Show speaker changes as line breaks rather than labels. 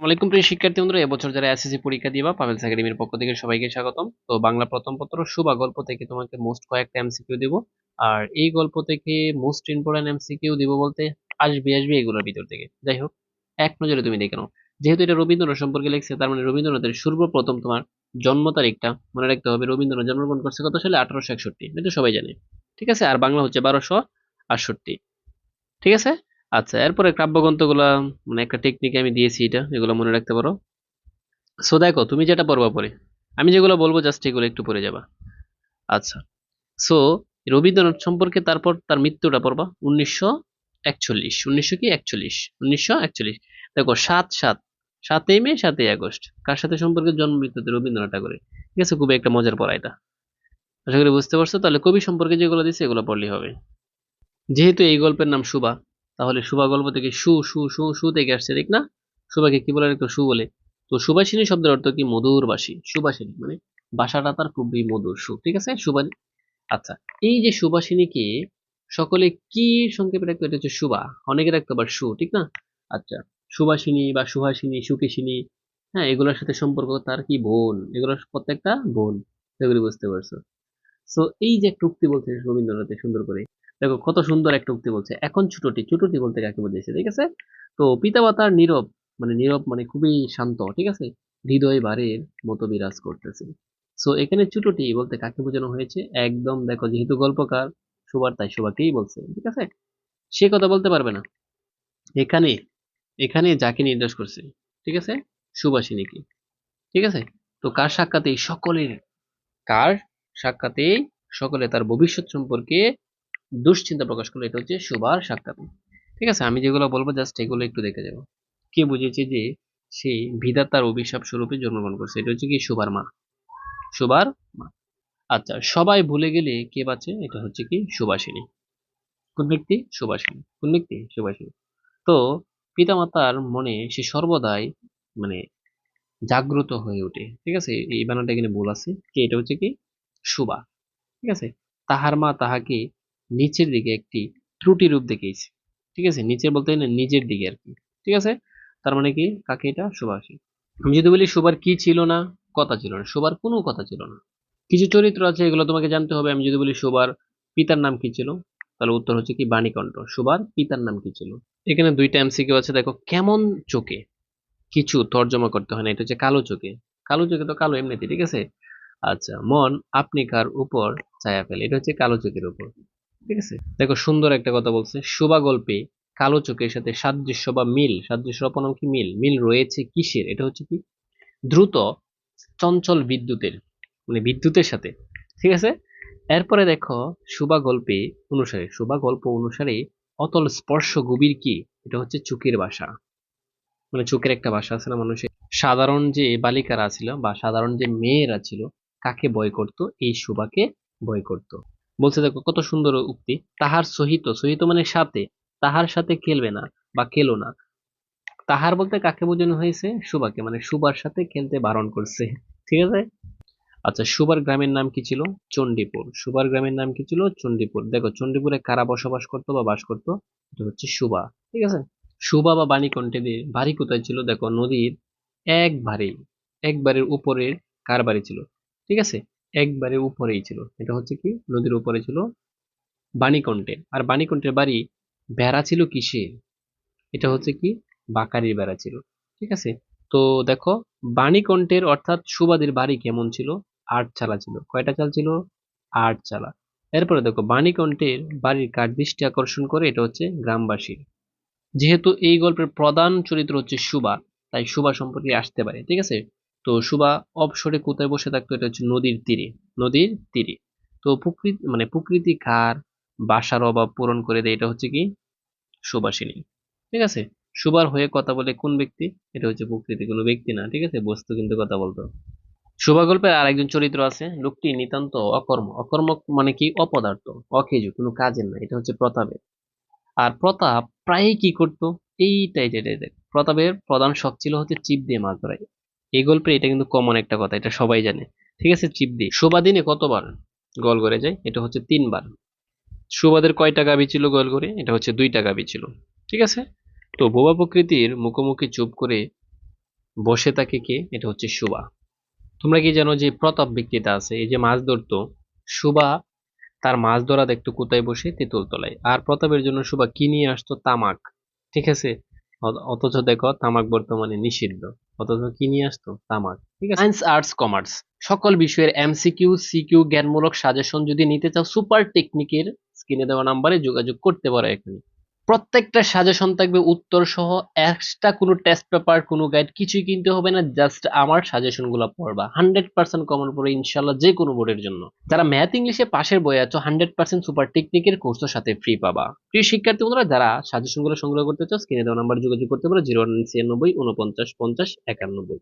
আসসালামাইকুম প্রিয় শিক্ষার্থী বন্ধুরা, এবছর যারা এসএসসি পরীক্ষা দিবা পাভেলস একাডেমির পক্ষ থেকে সবাইকে স্বাগতম। তো বাংলা প্রথম পত্র, শুভা গল্প থেকে তোমাকে মোস্ট কয়েকটা এমসিকিউ দিব। আর এই গল্প থেকে মোস্ট ইম্পর্টেন্ট এমসিকিউ দিব বলতে আসবে আসবে এগুলোর ভিতর থেকে। যাই হোক, এক নজরে তুমি দেখে নাও। যেহেতু এটা রবীন্দ্রনাথ সম্পর্কে লিখছে, তার মানে রবীন্দ্রনাথের সর্বপ্রথম তোমার জন্ম তারিখটা মনে রাখতে হবে। রবীন্দ্রনাথ জন্মগ্রহণ করছে কত সালে? আঠারোশো একষট্টি। এটা সবাই জানে। ঠিক আছে? আর বাংলা হচ্ছে বারোশো আটষট্টি। ঠিক আছে? আচ্ছা এরপরে কাব্যগ্রন্থগুলা মানে একটা টেকনিক আমি দিয়েছি এটা, এগুলো মনে রাখতে পারো। সো দেখো, তুমি যেটা পড়বা পরে, আমি যেগুলো বলব জাস্ট এগুলো একটু পড়ে যাবা। আচ্ছা সো রবীন্দ্রনাথ সম্পর্কে তারপর তার মৃত্যুটা পড়বা, উনিশশো একচল্লিশ, উনিশশো কি একচল্লিশ, উনিশশো একচল্লিশ। দেখো, সাত সাত, সাতই মে, সাতই আগস্ট, কার সাথে সম্পর্কে জন্ম মৃত্যুতে রবীন্দ্রনাথ ঠাকুরের? ঠিক আছে খুবই একটা মজার পড়া এটা। আশা করি বুঝতে পারছ, তাহলে কবি সম্পর্কে যেগুলো দিচ্ছে এগুলো পড়লেই হবে। যেহেতু এই গল্পের নাম সুবা তাহলে সুবা গল্প থেকে সু সু সু সু থেকে আসছে, ঠিক না? সুবাকে কি বলে? একটু সু বলে। তো সুবাসিনী শব্দের অর্থ কি? মধুর বাসী সুবাসিনী মানে বাসাটা তার খুবই মধুর সু ঠিক আছে? সুবা আচ্ছা এই যে সুবাসিনীকে সকলে কি সংক্ষেপে রাখতো এটা হচ্ছে সুবা অনেকে রাখতো আবার সু ঠিক না? আচ্ছা সুবাসিনী বা সুহাসিনী সুকেশিনী হ্যাঁ এগুলোর সাথে সম্পর্ক তার কি? বোন। এগুলোর প্রত্যেকটা বোন। এগুলি বুঝতে পারছ। সো এই যে একটা উক্তি বলছে রবীন্দ্রনাথের সুন্দর করে? দেখো, কত সুন্দর একটা উক্তি বলছে। এখন ছোটটি ছোটটি বলতে কাকে বোঝাইছে, ঠিক আছে? তো পিতামাতার নীরব মানে নীরব মানে খুবই শান্ত, ঠিক আছে? হৃদয় বারের মতো বিরাজ করতেছে। সো এখানে ছোটটি বলতে কাকে বোঝানো হয়েছে? একদম দেখো, যেহেতু গল্পকার সুবার তাই সুবাকেই বলছে, ঠিক আছে? সে কথা বলতে পারবে না। এখানে এখানে যাকে নির্দেশ করছে, ঠিক আছে? সুবাসিনীকে ঠিক আছে? তো কার সাক্ষাতেই সকলের, কার সাক্ষাতেই সকলে তার ভবিষ্যৎ সম্পর্কে দুশ্চিন্তা প্রকাশ করল, এটা হচ্ছে সুবার সাক্ষাৎ। ঠিক আছে? আমি যেগুলো বলব জাস্ট এগুলো একটু দেখে যাব। কে বুঝেছে যে সে বিধাতার অভিশাপ স্বরূপে জন্মগ্রহণ করছে? এটা হচ্ছে কি সুবার মা। সুবার মা। আচ্ছা সবাই ভুলে গেলে কে বাঁচে? এটা হচ্ছে কি সুবাসিনী। কোন ব্যক্তি? সুবাসিনী। কোন ব্যক্তি? সুবাসিনী। তো পিতামাতার মনে সে সর্বদাই মানে জাগ্রত হয়ে ওঠে। ঠিক আছে? এই বানানটা এখানে ভুল আছে। কি? এটা হচ্ছে কি সুবা। ঠিক আছে? তাহার মা তাহাকে নিচের দিকে একটি ত্রুটি রূপ দেখিয়েছে। ঠিক আছে? নিচে বলতে না নিজের দিকে আর কি। ঠিক আছে? তার মানে কি? কাকে এটা? সুভাষী আমি যদি বলি সুবার কি ছিল না? কথা ছিল না। সুবার কোনো কথা ছিল না। কিছু চরিত্র আছে, এগুলো তোমাকে জানতে হবে। আমি যদি বলি সুবার পিতার নাম কি ছিল? তাহলে উত্তর হচ্ছে কি? বাণীকণ্ঠ। সুবার পিতার নাম কি ছিল? এখানে দুইটা এমসিকিউ আছে। দেখো, কেমন চোখে? কিছু তর্জমা করতে হয় না। এটা হচ্ছে কালো চোখে। কালো চোখে তো কালো এমনিতে ঠিক আছে? আচ্ছা মন আপনি কার উপর ছায়া ফেলে? এটা হচ্ছে কালো চোখের উপর। ঠিক আছে? দেখো, সুন্দর একটা কথা বলছে। শোভা গল্পে কালো চোখের সাথে সাদৃশ্য বা মিল, সাদৃশ্য অপনাম কি? মিল। মিল রয়েছে কিসের? এটা হচ্ছে কি? দ্রুত চঞ্চল বিদ্যুতের মানে বিদ্যুতের সাথে। ঠিক আছে? এরপরে দেখো, শোভা গল্পে অনুসারে। শোভা গল্প অনুসারে অতল স্পর্শ গভীর কি? এটা হচ্ছে চোখের ভাষা মানে চোখের একটা ভাষা আছে না মানুষের? সাধারণ যে বালিকারা ছিল বা সাধারণ যে মেয়েরা ছিল, কাকে ভয় করত? এই শোভাকে ভয় করত। বলছে, দেখো, কত সুন্দর উক্তি। তাহার সহিত সহিত মানে সাথে, তাহার সাথে খেলবে না বা খেলো না। তাহার বলতে কাকে বোঝানো হয়েছে? সুবাকে মানে সুবার সাথে খেলতে বারণ করছে। ঠিক আছে? আচ্ছা সুবার গ্রামের নাম কি ছিল? চণ্ডীপুর। সুবার গ্রামের নাম কি ছিল? চণ্ডীপুর। দেখো, চণ্ডীপুরে কারা বসবাস করতো বা বাস করতো? এটা হচ্ছে সুবা। ঠিক আছে? সুবা বা বাণীকণ্ঠেদের বাড়ি কোথায় ছিল? দেখো, নদীর একবারে একবারের উপরের কার বাড়ি ছিল? ঠিক আছে? একবারে উপরেই ছিল। এটা হচ্ছে কি? নদীর উপরে ছিল বাণীকণ্ঠের আর বাণীকণ্ঠের বাড়ি বেড়া ছিল কিসের? এটা হচ্ছে কি? বাকারির বেড়া ছিল। ঠিক আছে? তো দেখো বাণীকণ্ঠের অর্থাৎ সুবাদের বাড়ি কেমন ছিল? আট চালা ছিল। কয়টা চাল ছিল? আট চালা। এরপরে দেখো বাণীকণ্ঠের বাড়ির কার দৃষ্টি আকর্ষণ করে? এটা হচ্ছে গ্রামবাসীর। যেহেতু এই গল্পের প্রধান চরিত্র হচ্ছে সুবা, তাই সুবা সম্পর্কে আসতে পারে। ঠিক আছে? তো সুবা অবসরে কোথায় বসে থাকতো? এটা হচ্ছে নদীর তীরে নদীর তীরে। তো প্রকৃতি মানে প্রকৃতি কার বাসার অভাব পূরণ করে দেয়, এটা হচ্ছে কি? সুবাসিনী ঠিক আছে? সুবার হয়ে কথা বলে কোন ব্যক্তি? এটা হচ্ছে প্রকৃতি, কোনো ব্যক্তি না, ঠিক আছে? বস্তু কিন্তু কথা বলতো শোভা গল্পের আর একজন চরিত্র আছে, লোকটি নিতান্ত অকর্ম। অকর্ম মানে কি? অপদার্থ, অকেজু, কোনো কাজের না এটা হচ্ছে প্রতাপের। আর প্রতাপ প্রায়ই কি করতো? এইটাই যেটা প্রতাপের প্রধান শখ ছিল হচ্ছে চিপ দিয়ে মাছ ধরাই। এই গল্পে এটা কিন্তু কমন একটা কথা, এটা সবাই জানে। ঠিক আছে চিপ দিয়ে। দিনে কতবার গোল করে যায়? এটা হচ্ছে তিনবার। সুবাদের কয়টা গাবি ছিল গোল করে এটা হচ্ছে দুইটা গাবি ছিল। ঠিক আছে? তো বোবা প্রকৃতির মুখোমুখি চুপ করে বসে থাকে কে? এটা হচ্ছে সুবা। তোমরা কি জানো যে প্রতাপ ব্যক্তিটা আছে, এই যে মাছ ধরতো, সুবা তার মাছ ধরা দেখতো কোথায় বসে? তেঁতুল তলায় আর প্রতাপের জন্য সুবা কি নিয়ে আসতো? তামাক। ঠিক আছে? অথচ দেখো তামাক বর্তমানে নিষিদ্ধ। অথচ কি নিয়ে আসতো? তামাক। ঠিক আছে? সায়েন্স আর্টস কমার্স সকল বিষয়ের এমসিকিউ সিকিউ জ্ঞানমূলক সাজেশন যদি নিতে চাও সুপার টেকনিকের স্ক্রিনে দেওয়া নাম্বারে যোগাযোগ করতে পারো এখানে প্রত্যেকটা সাজেশন থাকবে, উত্তর সহ এক্সট্রা কোনো টেস্ট পেপার কোনো গাইড কিছুই কিনতে হবে না জাস্ট আমার সাজেশনগুলো পড়বা। হান্ড্রেড পার্সেন্ট কমন পড়ে ইনশাল্লাহ যে কোনো বোর্ডের জন্য। যারা ম্যাথ ইংলিশে পাশের বই আছো হান্ড্রেড পার্সেন্ট সুপার টেকনিকের কোর্সের সাথে ফ্রি পাবা। প্রিয় শিক্ষার্থী বন্ধুরা, যারা সাজেশনগুলো সংগ্রহ করতে চাও স্ক্রিনে দেওয়া নাম্বার যোগাযোগ করতে পারো জিরো ওয়ান ছিয়ানব্বই উনপঞ্চাশ পঞ্চাশ একানব্বই।